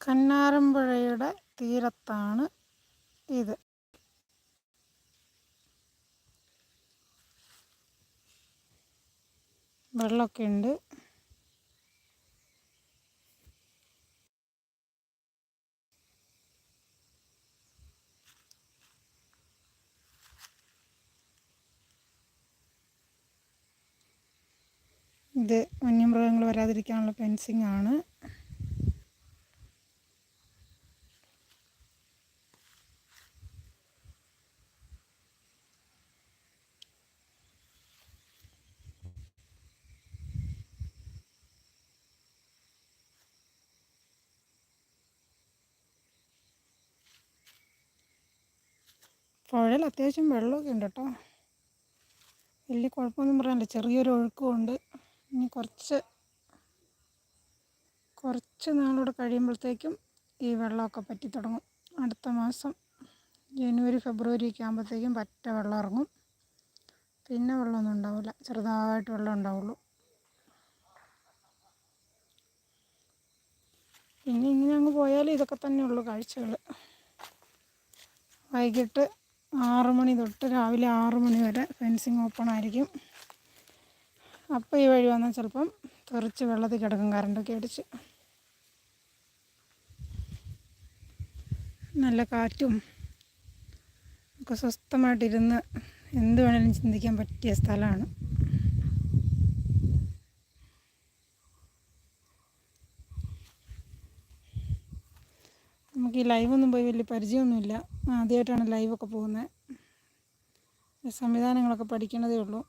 കന്നാരമ്പുഴയുടെ തീരത്താണ് ഇത്. വെള്ളമൊക്കെ ഉണ്ട്. ഇത് വന്യമൃഗങ്ങൾ വരാതിരിക്കാനുള്ള ഫെൻസിങ് ആണ്. പുഴയിൽ അത്യാവശ്യം വെള്ളമൊക്കെ ഉണ്ട് കേട്ടോ. വലിയ കുഴപ്പമൊന്നും പറയാനില്ല. ചെറിയൊരു ഒഴുക്കുമുണ്ട്. ഇനി കുറച്ച് കുറച്ച് നാളോട് കഴിയുമ്പോഴത്തേക്കും ഈ വെള്ളമൊക്കെ പറ്റി തുടങ്ങും. അടുത്ത മാസം ജനുവരി ഫെബ്രുവരി ഒക്കെ ആകുമ്പോഴത്തേക്കും പറ്റ വെള്ളം ഇറങ്ങും. പിന്നെ വെള്ളമൊന്നും ഉണ്ടാവില്ല. ചെറുതായിട്ട് വെള്ളം ഉണ്ടാവുള്ളൂ. പിന്നെ ഇങ്ങനെ അങ്ങ് പോയാലും ഇതൊക്കെ തന്നെയുള്ളൂ കാഴ്ചകൾ വൈകിട്ട് ആറ് മണി തൊട്ട് രാവിലെ ആറ് മണി വരെ ഫെൻസിങ് ഓപ്പൺ ആയിരിക്കും. അപ്പോൾ ഈ വഴി വന്നാൽ ചിലപ്പം തെറിച്ച് വെള്ളത്തിൽ കിടക്കും കറണ്ടൊക്കെ അടിച്ച്. നല്ല കാറ്റും ഒക്കെ സ്വസ്ഥമായിട്ടിരുന്ന് എന്ത് വേണേലും ചിന്തിക്കാൻ പറ്റിയ സ്ഥലമാണ് നമുക്ക് ഈ ലൈവൊന്നും പോയി വലിയ പരിചയമൊന്നുമില്ല. ആദ്യമായിട്ടാണ് ലൈവൊക്കെ പോകുന്നത്. സംവിധാനങ്ങളൊക്കെ പഠിക്കണതേ ഉള്ളൂ.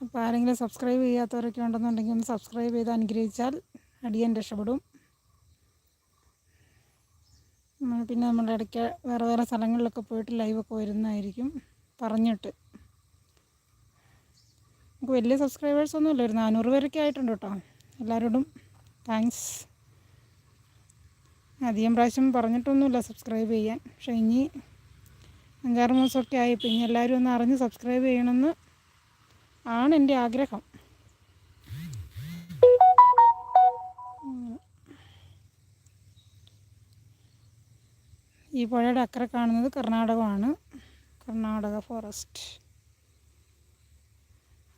അപ്പോൾ ആരെങ്കിലും സബ്സ്ക്രൈബ് ചെയ്യാത്തവരൊക്കെ ഉണ്ടെന്നുണ്ടെങ്കിൽ ഒന്ന് സബ്സ്ക്രൈബ് ചെയ്ത് അനുഗ്രഹിച്ചാൽ അടിയൻ രക്ഷപ്പെടും. പിന്നെ നമ്മുടെ ഇടയ്ക്ക് വേറെ വേറെ സ്ഥലങ്ങളിലൊക്കെ പോയിട്ട് ലൈവൊക്കെ വരുന്നതായിരിക്കും പറഞ്ഞിട്ട്. നമുക്ക് വലിയ സബ്സ്ക്രൈബേഴ്സൊന്നും ഇല്ല ഒരു നാനൂറ് പേരൊക്കെ ആയിട്ടുണ്ട് കേട്ടോ. എല്ലാവരോടും താങ്ക്സ് അധികം പ്രാവശ്യം പറഞ്ഞിട്ടൊന്നുമില്ല സബ്സ്ക്രൈബ് ചെയ്യാൻ. പക്ഷേ ഇനി അഞ്ചാറ് മാസമൊക്കെ ആയി. ഇനി എല്ലാവരും ഒന്ന് അറിഞ്ഞ് സബ്സ്ക്രൈബ് ചെയ്യണമെന്ന് ആണ് എന്റെ ആഗ്രഹം. ഈ പുഴയുടെ അക്കരെ കാണുന്നത് കർണാടകമാണ്. കർണാടക ഫോറസ്റ്റ്.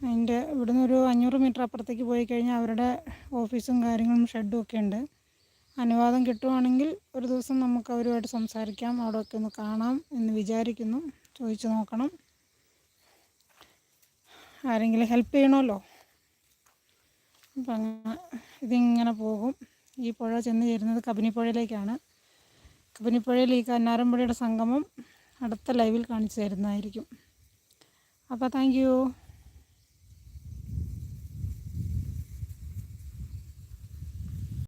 അതിന്റെ ഇവിടുന്ന് ഒരു അഞ്ഞൂറ് മീറ്റർ അപ്പുറത്തേക്ക് പോയി കഴിഞ്ഞാൽ അവരുടെ ഓഫീസും കാര്യങ്ങളും ഷെഡും ഒക്കെ ഉണ്ട്. അനുവാദം കിട്ടുവാണെങ്കിൽ ഒരു ദിവസം നമുക്ക് അവരുമായിട്ട് സംസാരിക്കാം അവിടെയൊക്കെ ഒന്ന് കാണാം എന്ന് വിചാരിക്കുന്നു. ചോദിച്ചു നോക്കണം. ആരെങ്കിലും ഹെൽപ്പ് ചെയ്യണമല്ലോ? അപ്പം അങ്ങനെ ഇതിങ്ങനെ പോകും. ഈ പുഴ ചെന്ന് ചേരുന്നത് കബനിപ്പുഴയിലേക്കാണ്. കബനിപ്പുഴയിൽ ഈ കന്നാരമ്പുഴയുടെ സംഗമം അടുത്ത ലൈവിൽ കാണിച്ചു തരുന്നതായിരിക്കും. അപ്പോൾ താങ്ക്